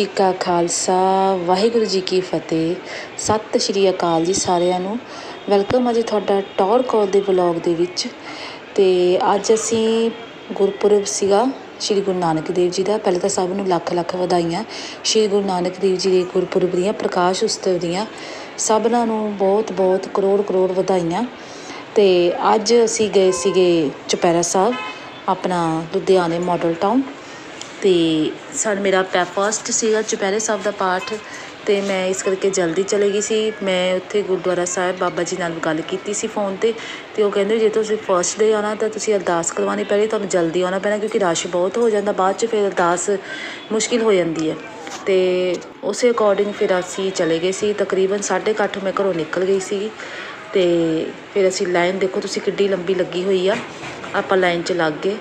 ਜੀ ਕਾ ਖਾਲਸਾ, ਵਾਹਿਗੁਰੂ ਜੀ ਕੀ ਫਤਿਹ। ਸਤਿ ਸ਼੍ਰੀ ਅਕਾਲ ਜੀ ਸਾਰਿਆਂ ਨੂੰ। ਵੈਲਕਮ ਅਜੇ ਤੁਹਾਡਾ ਟੌਰ ਕੌਰ ਦੇ ਵਲੌਗ ਦੇ ਵਿੱਚ। ਤੇ ਅੱਜ ਅਸੀਂ ਗੁਰਪੁਰਬ ਸੀਗਾ, ਸ਼੍ਰੀ ਗੁਰੂ ਨਾਨਕ ਦੇਵ ਜੀ ਦਾ। ਪਹਿਲਾਂ ਤਾਂ ਸਭ ਨੂੰ ਲੱਖ ਲੱਖ ਵਧਾਈਆਂ। ਸ਼੍ਰੀ ਗੁਰੂ ਨਾਨਕ ਦੇਵ ਜੀ ਦੇ ਗੁਰਪੁਰਬ ਦੀਆਂ, ਪ੍ਰਕਾਸ਼ ਉਤਸਵ ਦੀਆਂ। ਸਭਨਾਂ ਨੂੰ ਬਹੁਤ ਬਹੁਤ ਕਰੋੜ ਕਰੋੜ ਵਧਾਈਆਂ। ਤੇ ਅੱਜ ਅਸੀਂ ਗਏ ਸੀਗੇ ਚੁਪਹਿਰਾ ਸਾਹਿਬ, ਆਪਣਾ ਲੁਧਿਆਣੇ ਮਾਡਲ ਟਾਊਨ। ਅਤੇ ਸਰ ਮੇਰਾ ਪੈ ਫਸਟ ਸੀਗਾ ਚੁਪਹਿਰੇ ਸਾਹਿਬ ਦਾ ਪਾਠ ਅਤੇ ਮੈਂ ਇਸ ਕਰਕੇ ਜਲਦੀ ਚਲੇ ਗਈ ਸੀ। ਮੈਂ ਉੱਥੇ ਗੁਰਦੁਆਰਾ ਸਾਹਿਬ ਬਾਬਾ ਜੀ ਨਾਲ ਗੱਲ ਕੀਤੀ ਸੀ ਫੋਨ ਤੇ ਅਤੇ ਉਹ ਕਹਿੰਦੇ ਜੇ ਤੁਸੀਂ ਫਸਟ ਡੇ ਆਉਣਾ ਤਾਂ ਤੁਸੀਂ ਅਰਦਾਸ ਕਰਵਾਉਣੀ ਪੈਣੀ, ਤੁਹਾਨੂੰ ਜਲਦੀ ਆਉਣਾ ਪੈਣਾ ਕਿਉਂਕਿ ਰਸ਼ ਬਹੁਤ ਹੋ ਜਾਂਦਾ, ਬਾਅਦ ਚ ਫਿਰ ਅਰਦਾਸ ਮੁਸ਼ਕਿਲ ਹੋ ਜਾਂਦੀ ਹੈ। ਅਤੇ ਉਸੇ ਅਕੋਰਡਿੰਗ ਫਿਰ ਅਸੀਂ ਚਲੇ ਗਏ ਸੀ, ਤਕਰੀਬਨ 8:30 ਮੈਂ ਘਰੋਂ ਨਿਕਲ ਗਈ ਸੀ ਅਤੇ ਫਿਰ ਅਸੀਂ ਲਾਈਨ ਦੇਖੋ ਤੁਸੀਂ ਕਿੱਡੀ ਲੰਬੀ ਲੱਗੀ ਹੋਈ ਆ, ਆਪਾਂ ਲਾਈਨ 'ਚ ਲੱਗ ਗਏ।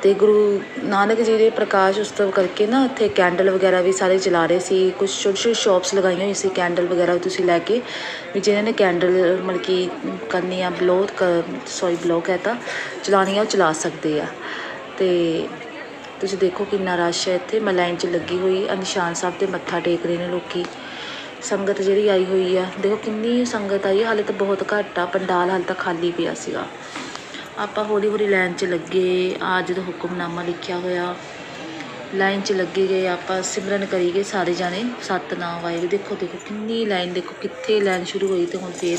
ਅਤੇ ਗੁਰੂ ਨਾਨਕ ਜੀ ਦੇ ਪ੍ਰਕਾਸ਼ ਉਤਸਵ ਕਰਕੇ ਨਾ ਇੱਥੇ ਕੈਂਡਲ ਵਗੈਰਾ ਵੀ ਸਾਰੇ ਜਲਾ ਰਹੇ ਸੀ ਕੁਝ ਛੋਟੀ ਛੋਟੀ ਸ਼ੋਪਸ ਲਗਾਈਆਂ ਹੋਈਆਂ ਸੀ ਕੈਂਡਲ ਵਗੈਰਾ ਤੁਸੀਂ ਲੈ ਕੇ, ਵੀ ਜਿਹਨਾਂ ਨੇ ਕੈਂਡਲ ਮਤਲਬ ਕਿ ਕਰਨੀ ਆ ਬਲੋ ਸੌਰੀ ਹੈ ਤਾਂ ਚਲਾਉਣੀ ਆ ਉਹ ਚਲਾ ਸਕਦੇ ਆ। ਤੇ ਤੁਸੀਂ ਦੇਖੋ ਕਿੰਨਾ ਰਸ਼ ਹੈ ਇੱਥੇ, ਮੈਂ ਲਾਈਨ 'ਚ ਲੱਗੀ ਹੋਈ ਆ ਨਿਸ਼ਾਨ ਸਾਹਿਬ ਤੇ ਮੱਥਾ ਟੇਕ ਰਹੇ ਨੇ ਲੋਕੀ। ਸੰਗਤ ਜਿਹੜੀ ਆਈ ਹੋਈ ਆ, ਦੇਖੋ ਕਿੰਨੀ ਸੰਗਤ ਆਈ ਹਾਲੇ ਤਾਂ ਬਹੁਤ ਘੱਟ ਆ, ਪੰਡਾਲ ਹਾਲੇ ਤਾਂ ਖਾਲੀ ਪਿਆ ਸੀਗਾ। ਆਪਾਂ ਹੌਲੀ ਹੌਲੀ ਲਾਈਨ 'ਚ ਲੱਗੇ, ਆ ਜਦੋਂ ਹੁਕਮਨਾਮਾ ਲਿਖਿਆ ਹੋਇਆ, ਲਾਈਨ 'ਚ ਲੱਗੇ ਗਏ, ਆਪਾਂ ਸਿਮਰਨ ਕਰੀ ਗਏ ਸਾਰੇ ਜਾਣੇ ਸਤਨਾਮ ਵਾਹਿਗੁਰੂ ਦੇਖੋ ਦੇਖੋ, ਕਿੰਨੀ ਲਾਈਨ, ਦੇਖੋ, ਕਿੱਥੇ ਲਾਈਨ ਸ਼ੁਰੂ ਹੋਈ ਤੇ ਹੁਣ ਫੇਰ।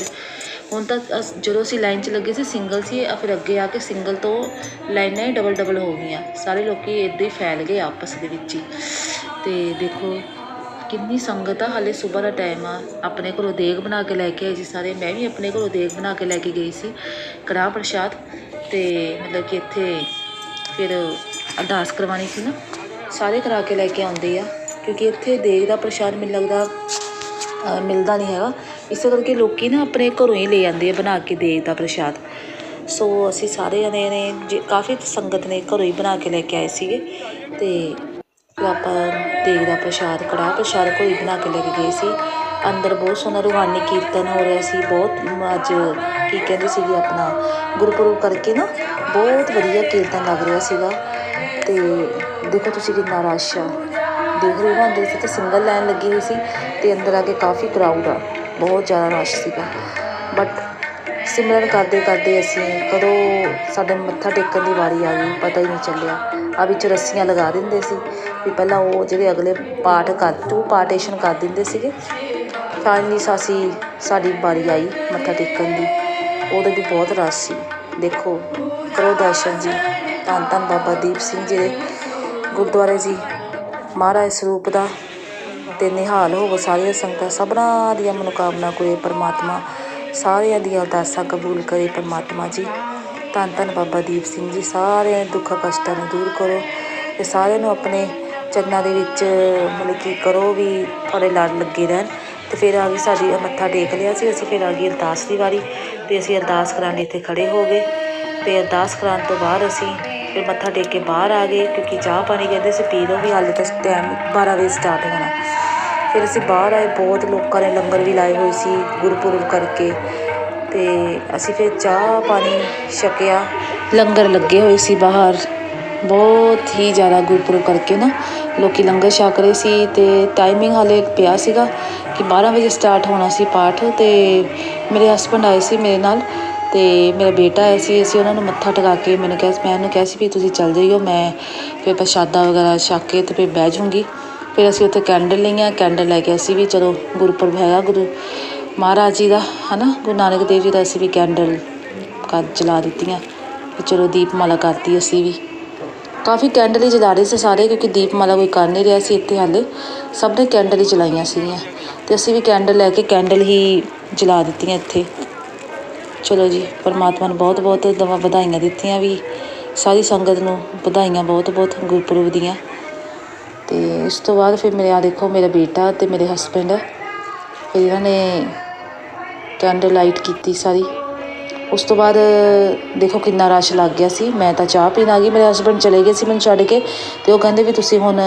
ਹੁਣ ਤਾਂ ਅਸ- ਜਦੋਂ ਅਸੀਂ ਲਾਈਨ 'ਚ ਲੱਗੇ ਸੀ, ਸਿੰਗਲ ਸੀ ਫਿਰ ਅੱਗੇ ਆ ਕੇ ਸਿੰਗਲ ਤੋਂ ਲਾਈਨਾਂ ਹੀ ਡਬਲ ਡਬਲ ਹੋ ਗਈਆਂ। ਸਾਰੇ ਲੋਕੀ ਇੱਦਾਂ ਹੀ ਫੈਲ ਗਏ ਆਪਸ ਦੇ ਵਿੱਚ ਹੀ। ਤੇ ਦੇਖੋ, ਕਿੰਨੀ ਸੰਗਤ ਆ, ਹਾਲੇ ਸਵੇਰ ਦਾ ਟਾਈਮ ਆ। ਆਪਣੇ ਘਰੋਂ ਦੇਗ ਬਣਾ ਕੇ ਲੈ ਕੇ ਆਏ ਸੀ ਸਾਰੇ। ਮੈਂ ਵੀ ਆਪਣੇ ਘਰੋਂ ਦੇਗ ਬਣਾ ਕੇ ਲੈ ਕੇ ਗਈ ਸੀ। ਕੜਾਹ ਪ੍ਰਸ਼ਾਦ। ਤੇ ਮਤਲਬ ਕਿ ਇੱਥੇ ਫਿਰ ਅਰਦਾਸ ਕਰਵਾਉਣੀ ਸੀ ਨਾ, ਸਾਰੇ ਕਰਾ ਕੇ ਲੈ ਕੇ ਆਉਂਦੇ ਆ, ਕਿਉਂਕਿ ਇੱਥੇ ਦੇਗ ਦਾ ਪ੍ਰਸ਼ਾਦ ਮੈਨੂੰ ਲੱਗਦਾ ਮਿਲਦਾ ਨਹੀਂ ਹੈਗਾ। ਇਸੇ ਕਰਕੇ ਲੋਕੀ ਨਾ ਆਪਣੇ ਘਰੋਂ ਹੀ ਲੈ ਆਉਂਦੇ ਆ ਬਣਾ ਕੇ ਦੇਗ ਦਾ ਪ੍ਰਸ਼ਾਦ। ਸੋ ਅਸੀਂ ਸਾਰੇ ਜਣੇ ਨੇ ਜੇ ਕਾਫੀ ਸੰਗਤ ਨੇ ਘਰੋਂ ਹੀ ਬਣਾ ਕੇ ਲੈ ਕੇ ਆਏ ਸੀਗੇ ਤੇ ਆਪਾਂ ਦੇਗ ਦਾ ਪ੍ਰਸ਼ਾਦ, ਕੜਾਹ ਪ੍ਰਸ਼ਾਦ ਘਰੋਂ ਹੀ ਬਣਾ ਕੇ ਲੈ ਕੇ ਗਏ ਸੀ। ਅੰਦਰ ਬਹੁਤ ਸੋਹਣਾ ਰੂਹਾਨੀ ਕੀਰਤਨ ਹੋ ਰਿਹਾ ਸੀ, ਬਹੁਤ ਅੱਜ ਕੀ ਕਹਿੰਦੇ ਸੀਗੇ ਆਪਣਾ, ਗੁਰਪੁਰਬ ਕਰਕੇ ਨਾ ਬਹੁਤ ਵਧੀਆ ਕੀਰਤਨ ਲੱਗ ਰਿਹਾ ਸੀਗਾ ਤੇ ਦੇਖੋ ਤੁਸੀਂ ਕਿੰਨਾ ਰਸ਼ ਆ। ਦੇਖ ਰਹੇ ਹੋ ਨਾ ਅੰਦਰ ਤੇ ਸਿੰਗਲ ਲਾਈਨ ਲੱਗੀ ਹੋਈ ਸੀ ਤੇ ਅੰਦਰ ਆ ਕੇ ਕਾਫੀ ਕਰਾਊਡ ਆ, ਬਹੁਤ ਜ਼ਿਆਦਾ ਰਸ਼ ਸੀਗਾ। ਬਟ ਸਿਮਰਨ ਕਰਦੇ ਕਰਦੇ ਅਸੀਂ ਕਦੋਂ ਸਾਡੇ ਮੱਥਾ ਟੇਕਣ ਦੀ ਵਾਰੀ ਆ ਗਈ, ਪਤਾ ਹੀ ਨਹੀਂ ਚੱਲਿਆ। ਆ ਵਿੱਚ ਰੱਸੀਆਂ ਲਗਾ ਦਿੰਦੇ ਸੀ ਵੀ ਪਹਿਲਾਂ ਉਹ ਜਿਹੜੇ ਅਗਲੇ ਪਾਠ ਕਰ ਟੂ ਪਾਰਟੀਸ਼ਨ ਕਰ ਦਿੰਦੇ ਸੀਗੇ ਫਾਈਨਲੀ ਸਾਸੀ ਸਾਡੀ ਵਾਰੀ ਆਈ ਮੱਥਾ ਟੇਕਣ ਦੀ। ਉਦੋਂ ਵੀ ਬਹੁਤ ਰਸ਼ ਸੀ। ਦੇਖੋ, ਕਰੋ ਦਰਸ਼ਨ ਜੀ। ਧੰਨ ਧੰਨ ਬਾਬਾ ਦੀਪ ਸਿੰਘ ਜੀ ਦੇ ਗੁਰਦੁਆਰੇ ਜੀ। ਮਹਾਰਾਜ ਸਰੂਪ ਦਾ ਤੇ ਨਿਹਾਲ ਹੋਵੋ ਸਾਰੀਆਂ ਸੰਗਤਾਂ। ਸਭਨਾਂ ਦੀਆਂ ਮਨੋਕਾਮਨਾ ਕੋਈ ਪਰਮਾਤਮਾ। ਸਾਰਿਆਂ ਦੀਆਂ ਅਰਦਾਸਾਂ ਕਬੂਲ ਕਰੇ ਪਰਮਾਤਮਾ ਜੀ। ਧੰਨ ਧੰਨ ਬਾਬਾ ਦੀਪ ਸਿੰਘ ਜੀ। ਸਾਰੇ ਦੁੱਖ ਕਸ਼ਟਾਂ ਨੂੰ ਦੂਰ ਕਰੋ ਤੇ ਸਾਰਿਆਂ ਨੂੰ ਆਪਣੇ ਚਰਨਾਂ ਦੇ ਵਿੱਚ ਮਤਲਬ ਕਿ ਕਰੋ ਵੀ ਤੁਹਾਡੇ ਲੜ ਲੱਗੇ ਰਹਿਣ। ਤੇ ਫਿਰ ਆ ਗਈ ਸਾਡੀ ਮੱਥਾ ਟੇਕ ਲਿਆ ਸੀ, ਅਸੀਂ ਫਿਰ ਆ ਗਈ ਅਰਦਾਸ ਦੀ ਵਾਰੀ ਤੇ ਅਸੀਂ ਅਰਦਾਸ ਕਰਾਉਣ ਲਈ ਇੱਥੇ ਖੜੇ ਹੋ ਗਏ ਤੇ ਅਰਦਾਸ ਕਰਾਉਣ ਤੋਂ ਬਾਅਦ ਅਸੀਂ ਫਿਰ ਮੱਥਾ ਟੇਕ ਕੇ ਬਾਹਰ ਆ ਗਏ ਕਿਉਂਕਿ ਚਾਹ ਪਾਣੀ ਕਹਿੰਦੇ ਸੀ ਪੀ ਲਓ ਵੀ ਹਾਲੇ ਤਾਂ ਟਾਈਮ 12 ਵਜੇ ਸਟਾਰਟ ਹੋਣਾ। ਫਿਰ ਅਸੀਂ ਬਾਹਰ ਆਏ, ਬਹੁਤ ਲੋਕਾਂ ਨੇ ਲੰਗਰ ਵੀ ਲਾਏ ਹੋਏ ਸੀ ਗੁਰਪੁਰਬ ਕਰਕੇ ਤੇ ਅਸੀਂ ਫਿਰ ਚਾਹ ਪਾਣੀ ਛਕਿਆ, ਲੰਗਰ ਲੱਗੇ ਹੋਏ ਸੀ ਬਾਹਰ। ਬਹੁਤ ਹੀ ਜ਼ਿਆਦਾ ਗੁਰਪੁਰਬ ਕਰਕੇ ਨਾ ਲੋਕ ਲੰਗਰ ਛਕ ਰਹੇ ਸੀ ਅਤੇ ਟਾਈਮਿੰਗ ਹਾਲੇ ਪਿਆ ਸੀਗਾ ਕਿ 12 ਵਜੇ ਸਟਾਰਟ ਹੋਣਾ ਸੀ ਪਾਠ ਅਤੇ ਮੇਰੇ ਹਸਬੰਡ ਆਏ ਸੀ ਮੇਰੇ ਨਾਲ ਅਤੇ ਮੇਰਾ ਬੇਟਾ ਆਇਆ ਸੀ, ਅਸੀਂ ਉਹਨਾਂ ਨੂੰ ਮੱਥਾ ਟਿਕਾ ਕੇ ਮੈਨੂੰ ਕਿਹਾ, ਮੈਂ ਉਹਨੂੰ ਕਿਹਾ ਸੀ ਵੀ ਤੁਸੀਂ ਚੱਲ ਜਾਈਓ, ਮੈਂ ਫਿਰ ਪ੍ਰਸ਼ਾਦਾ ਵਗੈਰਾ ਛਕ ਕੇ ਅਤੇ ਫਿਰ ਬਹਿ ਜਾਊਂਗੀ। ਫਿਰ ਅਸੀਂ ਉੱਥੇ ਕੈਂਡਲ ਲਈਆਂ ਕੈਂਡਲ ਲੈ ਕੇ ਅਸੀਂ ਵੀ ਚਲੋ ਗੁਰਪੁਰਬ ਹੈਗਾ ਗੁਰੂ ਮਹਾਰਾਜ ਜੀ ਦਾ, ਹਨਾ? ਗੁਰੂ ਨਾਨਕ ਦੇਵ ਜੀ ਦਾ ਅਸੀਂ ਵੀ ਕੈਂਡਲ ਕਰ ਜਲਾ ਦਿੱਤੀਆਂ। ਵੀ ਚਲੋ ਦੀਪਮਾਲਾ ਕਰਤੀ ਅਸੀਂ ਵੀ। ਕਾਫੀ ਕੈਂਡਲ ਹੀ ਜਲਾ ਰਹੇ ਸੀ ਸਾਰੇ, ਕਿਉਂਕਿ ਦੀਪਮਾਲਾ ਕੋਈ ਕਰ ਨਹੀਂ ਰਿਹਾ ਸੀ ਇੱਥੇ ਹਾਲੇ। ਸਭ ਨੇ ਕੈਂਡਲ ਹੀ ਜਲਾਈਆਂ ਸੀਗੀਆਂ ਤੇ ਅਸੀਂ ਵੀ ਕੈਂਡਲ ਲੈ ਕੇ ਕੈਂਡਲ ਹੀ ਜਲਾ ਦਿੱਤੀਆਂ ਇੱਥੇ। ਚਲੋ ਜੀ, ਪਰਮਾਤਮਾ ਨੂੰ ਬਹੁਤ ਬਹੁਤ ਦਵਾ ਵਧਾਈਆਂ ਦਿੱਤੀਆਂ ਵੀ, ਸਾਰੀ ਸੰਗਤ ਨੂੰ ਵਧਾਈਆਂ ਬਹੁਤ ਬਹੁਤ ਗੁਰਪੁਰਬ ਦੀਆਂ। ਤੇ ਇਸ ਤੋਂ ਬਾਅਦ ਫਿਰ ਮੇਰੇ ਆ ਦੇਖੋ ਮੇਰਾ ਬੇਟਾ ਤੇ ਮੇਰੇ ਹਸਬੈਂਡ ਫਿਰ ਇਹਨਾਂ ਨੇ ਕੈਂਡਲ ਲਾਈਟ ਕੀਤੀ ਸਾਰੀ। ਉਸ ਤੋਂ ਬਾਅਦ, ਦੇਖੋ ਕਿੰਨਾ ਰਸ਼ ਲੱਗ ਗਿਆ ਸੀ। ਮੈਂ ਤਾਂ ਚਾਹ ਪੀਣ ਆ ਗਈ। ਮੇਰੇ ਹਸਬੰਡ ਚਲੇ ਗਏ ਸੀ ਮੈਨੂੰ ਛੱਡ ਕੇ ਤੇ ਉਹ ਕਹਿੰਦੇ ਵੀ ਤੁਸੀਂ ਹੁਣ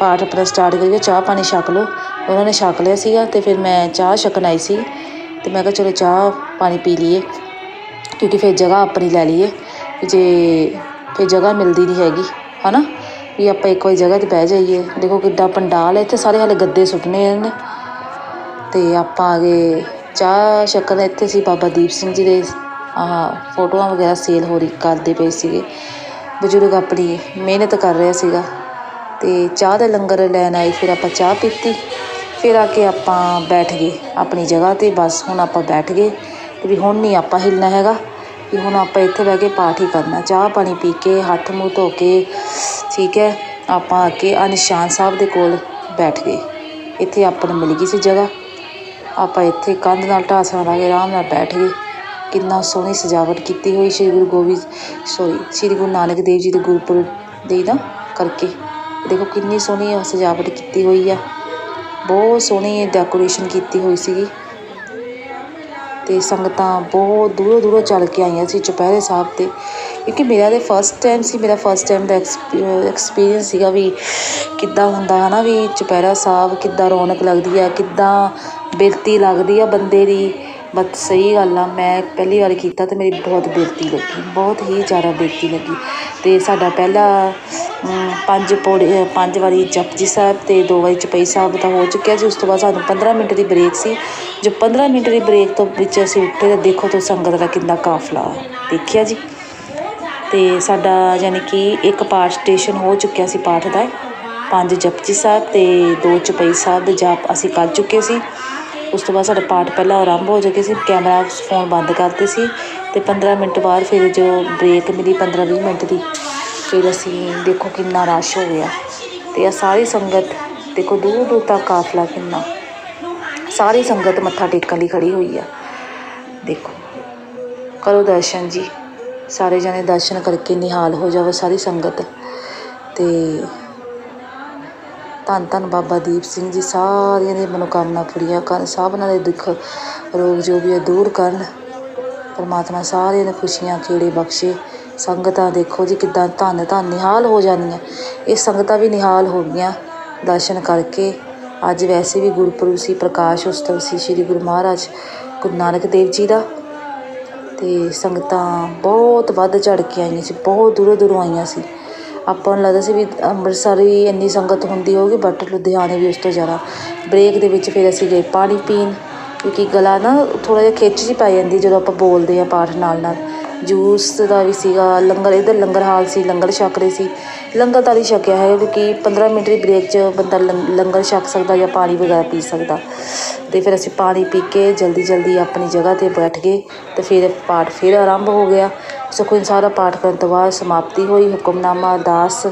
ਪਾਠ ਆਪਣਾ ਸਟਾਰਟ ਕਰੀਏ ਚਾਹ ਪਾਣੀ ਛਕ ਲਓ। ਉਹਨਾਂ ਨੇ ਛਕ ਲਿਆ ਸੀਗਾ ਤੇ ਫਿਰ ਮੈਂ ਚਾਹ ਛਕਣ ਆਈ ਸੀ ਤੇ ਮੈਂ ਕਿਹਾ ਚਲੋ ਚਾਹ ਪਾਣੀ ਪੀ ਲਈਏ ਕਿਉਂਕਿ ਫਿਰ ਜਗ੍ਹਾ ਆਪਣੀ ਲੈ ਲਈਏ ਜੇ ਫਿਰ ਜਗ੍ਹਾ ਮਿਲਦੀ ਨਹੀਂ ਹੈਗੀ, ਹਨਾ? ਵੀ ਆਪਾਂ ਇੱਕ ਵਾਰੀ ਜਗ੍ਹਾ ਤੇ ਬਹਿ ਜਾਈਏ। ਦੇਖੋ ਕਿੱਡਾ ਪੰਡਾਲ ਹੈ, ਇੱਥੇ ਸਾਰੇ ਹਾਲੇ ਗੱਦੇ ਸੁੱਟਨੇ ਨੇ ਤੇ ਆਪਾਂ ਆ ਗਏ ਚਾਹ ਸ਼ੱਕਰ ਇੱਥੇ ਸੀ ਬਾਬਾ ਦੀਪ ਸਿੰਘ ਜੀ ਦੇ। ਆਹ ਫੋਟੋਆਂ ਵਗੈਰਾ ਸੇਲ ਹੋ ਰਹੀ, ਕਰਦੇ ਪਏ ਸੀਗੇ। ਬਜ਼ੁਰਗ ਆਪਣੀ ਮਿਹਨਤ ਕਰ ਰਿਹਾ ਸੀਗਾ। ਤੇ ਚਾਹ ਦਾ ਲੰਗਰ ਲੈਣ ਆਏ, ਫਿਰ ਆਪਾਂ ਚਾਹ ਪੀਤੀ। ਫਿਰ ਆ ਕੇ ਆਪਾਂ ਬੈਠ ਗਏ, ਆਪਣੀ ਜਗ੍ਹਾ ਤੇ। ਬਸ ਹੁਣ ਆਪਾਂ ਬੈਠ ਗਏ ਤੇ ਵੀ ਹੁਣ ਨਹੀਂ ਆਪਾਂ ਹਿੱਲਣਾ ਹੈਗਾ। ਵੀ ਹੁਣ ਆਪਾਂ ਇੱਥੇ ਬਹਿ ਕੇ ਪਾਠ ਹੀ ਕਰਨਾ। ਚਾਹ ਪਾਣੀ ਪੀ ਕੇ, ਹੱਥ ਮੂੰਹ ਧੋ ਕੇ, ਠੀਕ ਹੈ, ਆਪਾਂ ਆ ਕੇ ਆ ਨਿਸ਼ਾਨ ਸਾਹਿਬ ਦੇ ਕੋਲ ਬੈਠ ਗਏ। ਇੱਥੇ ਆਪਾਂ ਨੂੰ ਮਿਲ ਗਈ ਸੀ ਜਗ੍ਹਾ। ਆਪਾਂ ਇੱਥੇ ਕੰਧ ਨਾਲ ਢਾਸਣਾ ਲਾ ਕੇ ਆਰਾਮ ਨਾਲ ਬੈਠ ਗਏ। ਕਿੰਨਾ ਸੋਹਣੀ ਸਜਾਵਟ ਕੀਤੀ ਹੋਈ ਸ਼੍ਰੀ ਗੁਰੂ ਗੋਬਿੰਦ ਸੋਰੀ ਸ਼੍ਰੀ ਗੁਰੂ ਨਾਨਕ ਦੇਵ ਜੀ ਦੇ ਗੁਰਪੁਰਬ ਦੇ ਨਾ ਕਰਕੇ। ਦੇਖੋ ਕਿੰਨੀ ਸੋਹਣੀ ਸਜਾਵਟ ਕੀਤੀ ਹੋਈ ਆ। ਬਹੁਤ ਸੋਹਣੀ ਡੈਕੋਰੇਸ਼ਨ ਕੀਤੀ ਹੋਈ ਸੀਗੀ। ਤੇ ਸੰਗਤਾਂ ਬਹੁਤ ਦੂਰੋਂ ਦੂਰੋਂ ਚੱਲ ਕੇ ਆਈਆਂ ਸੀ ਚੁਪਹਿਰੇ ਸਾਹਿਬ ਤੇ। ਕਿਉਂਕਿ ਮੇਰਾ ਤੇ ਫਸਟ ਟਾਈਮ ਸੀ, ਮੇਰਾ ਫਸਟ ਟਾਈਮ ਦਾ ਐਕਸਪੀਰੀਅੰਸ ਸੀਗਾ ਵੀ ਕਿੱਦਾਂ ਹੁੰਦਾ ਹੈ ਨਾ ਵੀ ਚੁਪਹਿਰਾ ਸਾਹਿਬ ਕਿੱਦਾਂ ਰੌਣਕ ਲੱਗਦੀ ਹੈ ਕਿੱਦਾਂ ਬਿਰਤੀ ਲੱਗਦੀ ਆ ਬੰਦੇ ਦੀ। ਬਟ ਸਹੀ ਗੱਲ ਆ, ਮੈਂ ਪਹਿਲੀ ਵਾਰ ਕੀਤਾ ਅਤੇ ਮੇਰੀ ਬਹੁਤ ਬਿਰਤੀ ਲੱਗੀ, ਬਹੁਤ ਹੀ ਜ਼ਿਆਦਾ ਬਿਰਤੀ ਲੱਗੀ। ਅਤੇ ਸਾਡਾ ਪਹਿਲਾ ਪੰਜ ਪੌੜੇ, ਪੰਜ ਵਾਰੀ ਜਪਜੀ ਸਾਹਿਬ ਅਤੇ ਦੋ ਵਾਰੀ ਚਪਈ ਸਾਹਿਬ ਦਾ ਹੋ ਚੁੱਕਿਆ ਜੀ। ਉਸ ਤੋਂ ਬਾਅਦ ਸਾਨੂੰ 15 ਮਿੰਟ ਦੀ ਬ੍ਰੇਕ ਸੀ। ਜੋ 15 ਮਿੰਟ ਦੀ ਬ੍ਰੇਕ ਤੋਂ ਵਿੱਚ ਅਸੀਂ ਉੱਠੇ ਤਾਂ ਦੇਖੋ ਤਾਂ ਸੰਗਤ ਦਾ ਕਿੰਨਾ ਕਾਫਲਾ ਦੇਖਿਆ ਜੀ। ਅਤੇ ਸਾਡਾ ਯਾਨੀ ਕਿ ਇੱਕ ਪਾਠ ਸਟੇਸ਼ਨ ਹੋ ਚੁੱਕਿਆ ਸੀ ਪਾਠ ਦਾ। ਪੰਜ ਜਪਜੀ ਸਾਹਿਬ ਅਤੇ ਦੋ ਚਪਈ ਸਾਹਿਬ ਦੇ ਜਾਪ ਅਸੀਂ ਕਰ ਚੁੱਕੇ ਸੀ। ਉਸ ਤੋਂ ਬਾਅਦ ਸਾਡਾ ਪਾਠ ਪਹਿਲਾਂ ਆਰੰਭ ਹੋ ਚੁੱਕਿਆ ਸੀ। ਕੈਮਰਾ ਫੋਨ ਬੰਦ ਕਰਤੇ ਸੀ ਅਤੇ 15 ਮਿੰਟ ਬਾਅਦ ਫਿਰ ਜੋ ਬ੍ਰੇਕ ਮਿਲੀ 15-20 ਮਿੰਟ ਦੀ, ਫਿਰ ਅਸੀਂ ਦੇਖੋ ਕਿੰਨਾ ਰਸ਼ ਹੋ ਗਿਆ ਅਤੇ ਇਹ ਸਾਰੀ ਸੰਗਤ, ਦੇਖੋ ਦੂਰ ਦੂਰ ਤੱਕ ਕਾਫਲਾ ਕਿੰਨਾ। ਸਾਰੀ ਸੰਗਤ ਮੱਥਾ ਟੇਕਣ ਲਈ ਖੜੀ ਹੋਈ ਆ। ਦੇਖੋ, ਕਰੋ ਦਰਸ਼ਨ ਜੀ। ਸਾਰੇ ਜਣੇ ਦਰਸ਼ਨ ਕਰਕੇ ਨਿਹਾਲ ਹੋ ਜਾਵੋ ਸਾਰੀ ਸੰਗਤ ਤੇ ਧੰਨ ਧੰਨ ਬਾਬਾ ਦੀਪ ਸਿੰਘ ਜੀ, ਸਾਰਿਆਂ ਦੀਆਂ ਮਨੋਕਾਮਨਾ ਪੂਰੀਆਂ ਕਰਨ ਸਭਨਾਂ ਦੇ ਦੁੱਖ ਰੋਗ ਜੋ ਵੀ ਹੈ ਦੂਰ ਕਰਨ। ਪਰਮਾਤਮਾ ਸਾਰਿਆਂ ਨੂੰ ਖੁਸ਼ੀਆਂ ਖੇੜੇ ਬਖਸ਼ੇ। ਸੰਗਤਾਂ ਦੇਖੋ ਜੀ ਕਿੱਦਾਂ ਧੰਨ ਧੰਨ ਨਿਹਾਲ ਹੋ ਜਾਂਦੀਆਂ। ਇਹ ਸੰਗਤਾਂ ਵੀ ਨਿਹਾਲ ਹੋ ਗਈਆਂ ਦਰਸ਼ਨ ਕਰਕੇ। ਅੱਜ ਵੈਸੇ ਵੀ ਗੁਰਪੁਰਬ ਸੀ, ਪ੍ਰਕਾਸ਼ ਉਤਸਵ ਸੀ, ਸ੍ਰੀ ਗੁਰੂ ਮਹਾਰਾਜ ਗੁਰੂ ਨਾਨਕ ਦੇਵ ਜੀ ਦਾ। ਤੇ ਸੰਗਤਾਂ ਬਹੁਤ ਵੱਧ ਚੜ ਕੇ ਆਈਆਂ ਸੀ, ਬਹੁਤ ਦੂਰੋਂ ਦੂਰੋਂ ਆਈਆਂ ਸੀ। ਆਪਾਂ ਨੂੰ ਲੱਗਦਾ ਸੀ ਵੀ ਅੰਮ੍ਰਿਤਸਰ ਵੀ ਇੰਨੀ ਸੰਗਤ ਹੁੰਦੀ ਹੋਊਗੀ ਬਟ ਲੁਧਿਆਣੇ ਵੀ ਉਸ ਤੋਂ ਜ਼ਿਆਦਾ। ਬਰੇਕ ਦੇ ਵਿੱਚ ਫਿਰ ਅਸੀਂ ਗਏ ਪਾਣੀ ਪੀਣ, ਕਿਉਂਕਿ ਗਲਾ ਨਾ ਥੋੜ੍ਹਾ ਜਿਹਾ ਖਿੱਚ ਜਿਹੀ ਪੈ ਜਾਂਦੀ ਜਦੋਂ ਆਪਾਂ ਬੋਲਦੇ ਹਾਂ ਪਾਠ ਨਾਲ ਨਾਲ ਜੂਸ ਦਾ ਵੀ ਸੀਗਾ, ਲੰਗਰ, ਇੱਧਰ ਲੰਗਰ ਹਾਲ ਸੀ, ਲੰਗਰ ਛਕ ਰਹੇ ਸੀ। ਲੰਗਰ ਤਾਂ ਨਹੀਂ ਛਕਿਆ ਹੈ, ਕਿਉਂਕਿ 15 ਮਿੰਟ ਦੀ ਬ੍ਰੇਕ 'ਚ ਬੰਦਾ ਲੰ- ਲੰਗਰ ਛਕ ਸਕਦਾ ਜਾਂ ਪਾਣੀ ਵਗੈਰਾ ਪੀ ਸਕਦਾ। ਤੇ ਫਿਰ ਅਸੀਂ ਪਾਣੀ ਪੀ ਕੇ ਜਲਦੀ ਜਲਦੀ ਆਪਣੀ ਜਗ੍ਹਾ 'ਤੇ ਬੈਠ ਗਏ ਤੇ ਫਿਰ ਪਾਠ ਫਿਰ ਆਰੰਭ ਹੋ ਗਿਆ। ਸੁਖਮਨੀ ਸਾਹਿਬ ਦਾ ਪਾਠ ਕਰਨ ਤੋਂ ਬਾਅਦ ਸਮਾਪਤੀ ਹੋਈ, ਹੁਕਮਨਾਮਾ ਅਰਦਾਸ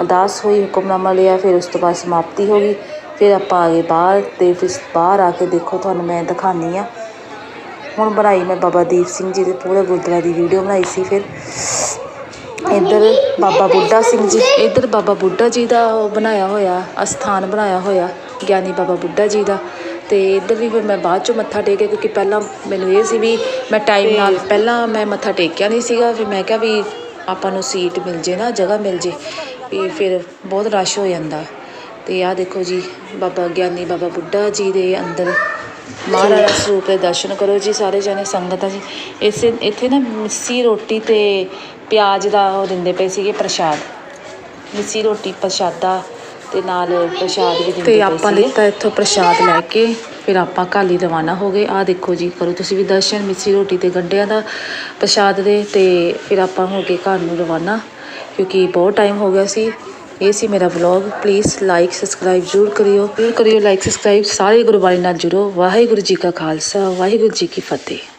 ਅਰਦਾਸ ਹੋਈ, ਹੁਕਮਨਾਮਾ ਲਿਆ, ਫਿਰ ਉਸ ਤੋਂ ਬਾਅਦ ਸਮਾਪਤੀ ਹੋ ਗਈ। ਫਿਰ ਆਪਾਂ ਆ ਗਏ ਬਾਹਰ ਤੇ ਫਿਰ ਬਾਹਰ ਆ ਕੇ ਦੇਖੋ, ਤੁਹਾਨੂੰ ਮੈਂ ਦਿਖਾਉਂਦੀ ਆ ਹੁਣ ਬਣਾਈ ਮੈਂ ਬਾਬਾ ਦੀਪ ਸਿੰਘ ਜੀ ਦੇ ਪੂਰੇ ਗੁਰਦੁਆਰੇ ਦੀ ਵੀਡੀਓ ਬਣਾਈ ਸੀ ਫਿਰ। ਇੱਧਰ ਬਾਬਾ ਬੁੱਢਾ ਸਿੰਘ ਜੀ ਇੱਧਰ ਬਾਬਾ ਬੁੱਢਾ ਜੀ ਦਾ ਉਹ ਬਣਾਇਆ ਹੋਇਆ ਅਸਥਾਨ ਬਣਾਇਆ ਹੋਇਆ ਗਿਆਨੀ ਬਾਬਾ ਬੁੱਢਾ ਜੀ ਦਾ। ਤੇ ਇੱਧਰ ਵੀ ਫਿਰ ਮੈਂ ਬਾਅਦ ਚੋਂ ਮੱਥਾ ਟੇਕਿਆ ਕਿਉਂਕਿ ਪਹਿਲਾਂ ਮੈਨੂੰ ਇਹ ਸੀ ਵੀ ਮੈਂ ਟਾਈਮ ਨਾਲ ਪਹਿਲਾਂ ਮੈਂ ਮੱਥਾ ਟੇਕਿਆ ਨਹੀਂ ਸੀਗਾ ਫਿਰ ਮੈਂ ਕਿਹਾ ਵੀ ਆਪਾਂ ਨੂੰ ਸੀਟ ਮਿਲ ਜੇ ਨਾ ਜਗ੍ਹਾ ਮਿਲ ਜੇ ਵੀ ਫਿਰ ਬਹੁਤ ਰਸ਼ ਹੋ ਜਾਂਦਾ। ਤੇ ਆਹ ਦੇਖੋ ਜੀ ਬਾਬਾ ਗਿਆਨੀ ਬਾਬਾ ਬੁੱਢਾ ਜੀ ਦੇ ਅੰਦਰ ਮਹਾਰਾਜ ਸਰੂਪ ਦੇ ਦਰਸ਼ਨ ਕਰੋ ਜੀ ਸਾਰੇ ਜਣੇ ਸੰਗਤ ਆ ਜੀ। ਇਸੇ ਇੱਥੇ ਨਾ ਮਿੱਸੀ ਰੋਟੀ ਤੇ ਪਿਆਜ਼ ਦਾ ਉਹ ਦਿੰਦੇ ਪਏ ਸੀਗੇ ਪ੍ਰਸ਼ਾਦ। ਮਿੱਸੀ ਰੋਟੀ ਪ੍ਰਸ਼ਾਦਾ ਤੇ ਨਾਲ ਪ੍ਰਸ਼ਾਦ ਵੀ ਦਿੰਦੇ ਪਏ ਤੇ ਆਪਾਂ ਲਿੱਤਾ ਇੱਥੋਂ ਪ੍ਰਸ਼ਾਦ ਲੈ ਕੇ ਫਿਰ ਆਪਾਂ ਲਈ ਰਵਾਨਾ ਹੋ ਗਏ। ਆਹ ਦੇਖੋ ਜੀ ਕਰੋ ਤੁਸੀਂ ਵੀ ਦਰਸ਼ਨ ਮਿੱਸੀ ਰੋਟੀ ਤੇ ਗੰਢਿਆਂ ਦਾ ਪ੍ਰਸ਼ਾਦ ਦੇ ਤੇ ਫਿਰ ਆਪਾਂ ਹੋ ਗਏ ਘਰ ਨੂੰ ਰਵਾਨਾ ਕਿਉਂਕਿ ਬਹੁਤ ਟਾਈਮ ਹੋ ਗਿਆ ਸੀ। ਇਹ ਸੀ ਮੇਰਾ ਵਲੌਗ ਪਲੀਜ਼ ਲਾਈਕ ਸਬਸਕ੍ਰਾਈਬ ਜ਼ਰੂਰ ਕਰਿਓ। ਜ਼ਰੂਰ ਕਰਿਓ ਲਾਈਕ ਸਬਸਕ੍ਰਾਈਬ ਸਾਰੇ ਗੁਰਬਾਣੀ ਨਾਲ ਜੁੜੋ। ਵਾਹਿਗੁਰੂ ਜੀ ਕਾ ਖਾਲਸਾ, ਵਾਹਿਗੁਰੂ ਜੀ ਕੀ ਫਤਿਹ।